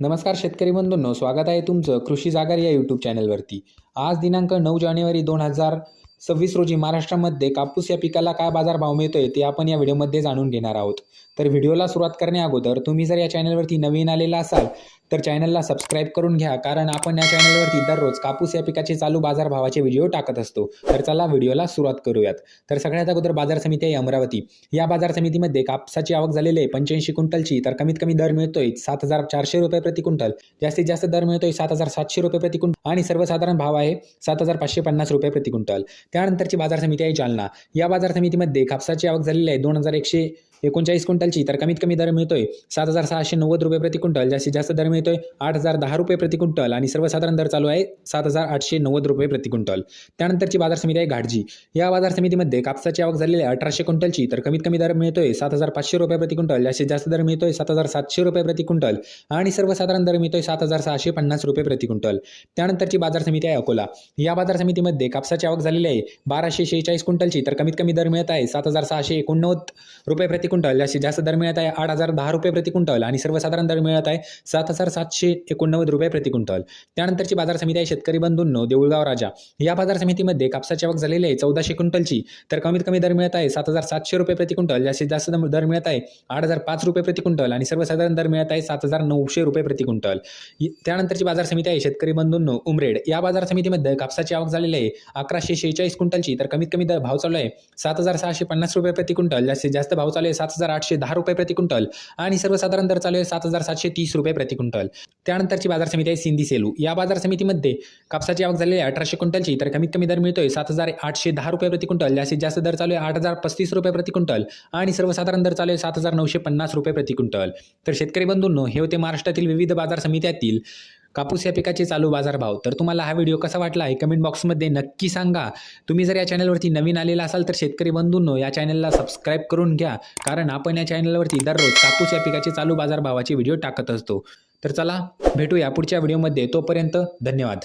नमस्कार शेतकरी बंधूंनो स्वागत आहे तुमचं कृषी जागर या यूट्यूब चॅनलवरती आज दिनांक नऊ जानेवारी दोन हजार सव्वीस रोजी महाराष्ट्रामध्ये कापूस या पिकाला काय बाजारभाव मिळतोय ते आपण या व्हिडिओमध्ये जाणून घेणार आहोत. तर व्हिडिओला सुरुवात करण्या अगोदर तुम्ही जर या चॅनलवरती नवीन आलेला असाल तर चॅनलला सबस्क्राईब करून घ्या कारण आपण या चॅनलवरती दररोज कापूस या पिकाचे चालू बाजारभावाचे व्हिडिओ टाकत असतो. तर चला व्हिडिओला सुरुवात करूयात. तर सगळ्यात अगोदर बाजार समिती आहे अमरावती. या बाजार समितीमध्ये कापसाची आवक झालेली आहे पंच्याऐंशी क्विंटलची तर कमीत कमी दर मिळतोय सात हजार चारशे रुपये प्रति क्विंटल. जास्तीत जास्त दर मिळतोय सात हजार सातशे रुपये प्रति क्विंटल. आणि सर्वसाधारण भाव आहे सात हजार पाचशे पन्नास रुपये प्रति क्विंटल. त्यानंतरची बाजार समिती आहे जालना. या बाजार समितीमध्ये कापसाची आवक झालेली आहे. दोन हजार एकशे एकोणचाळीस क्विंटलची. तर कमीत कमी दर मिळतोय सात हजार सहाशे नव्वद रुपये प्रति क्विंटल. जास्तीत जास्त दर मिळतोय आठ हजार दहा रुपये प्रति क्विंटल आणि सर्वसाधारण दर चालू आहे सात हजार आठशे नव्वद रुपये प्रति क्विंटल. त्यानंतरची बाजार समिती आहे घाटजी. या बाजार समितीमध्ये कापसाची आवक झालेली आहे अठराशे क्विंटलची. तर कमीत कमी दर मिळतोय सात हजार पाचशे रुपये प्रति क्विंटल. जास्तीत जास्त दर मिळतोय सात हजार सातशे रुपये प्रति क्विंटल आणि सर्वसाधारण दर मिळतोय सात हजार सहाशे पन्नास रुपये प्रति क्विंटल. त्यानंतरची बाजार समिती आहे अकोला. या बाजार समितीमध्ये कापसाची आवक झालेली आहे बाराशे शेहेचाळीस क्विंटलची. तर कमीत कमी दर मिळत आहे सात हजार सहाशे एकोणनव्वद रुपये प्रति क्विंटल जास्तीत जास्त दर मिळत आहे आठ हजार दहा रुपये प्रति क्विंटल आणि सर्वसाधारण दर मिळत आहे सात हजार सातशे एकोणनव्वद रुपये प्रति क्विंटल. त्यानंतरची बाजार समिती आहे शेतकरी बंधूंनो देऊळगाव राजा. या बाजार समितीमध्ये कापसाची आवक झालेली आहे चौदाशे क्विंटलची. तर कमीत कमी दर मिळत आहे सात हजार सातशे रुपये प्रति क्विंटल जास्तीत जास्त दर मिळत आहे आठ हजार पाच रुपये प्रति क्विंटल आणि सर्वसाधारण दर मिळत आहे सात हजार नऊशे रुपये प्रति क्विंटल. त्यानंतरची बाजार समिती आहे शेतकरी बंधूंनो उमरेड. या बाजार समितीमध्ये कापसाची आवक झालेली आहे अकराशे शेहेचाळीस क्विंटलची. तर कमीत कमी दर भाव चालू आहे सात हजार सहाशे पन्नास रुपये प्रति क्विंटल जास्तीत जास्त भाव चालू आहे सात हजार आठशे दहा रुपये प्रति क्विंटल आणि सर्वसाधारण दर चालू आहे सात हजार सातशे तीस रुपये प्रति क्विंटल. त्यानंतरची बाजार समिती आहे सिंधी सेलू. या बाजार समितीमध्ये कापसाची आवक झालेली आहे अठराशे क्विंटलची तर कमीत कमी दर मिळतोय सात हजार आठशे दहा रुपये प्रति क्विंटल. जास्तीत जास्त दर चालू आहे आठ हजार पस्तीस रुपये प्रति क्विंटल आणि सर्वसाधारण दर चालू आहे सात हजार नऊशे पन्नास रुपये प्रति क्विंटल. तर शेतकरी बंधूंनो हे होते महाराष्ट्रातील विविध बाजार समित्यातील कापूस या पिकाचे चालू बाजारभाव. तर तुम्हाला हा व्हिडिओ कसा वाटला आहे कमेंट बॉक्समध्ये नक्की सांगा. तुम्ही जर या चॅनलवरती नवीन आलेला असाल तर शेतकरी बंधूंनो या चॅनलला सबस्क्राईब करून घ्या. कारण आपण या चॅनलवरती दररोज कापूस या पिकाचे चालू बाजारभावाचे व्हिडिओ टाकत असतो. तर चला भेटूया पुढच्या व्हिडिओमध्ये तोपर्यंत धन्यवाद.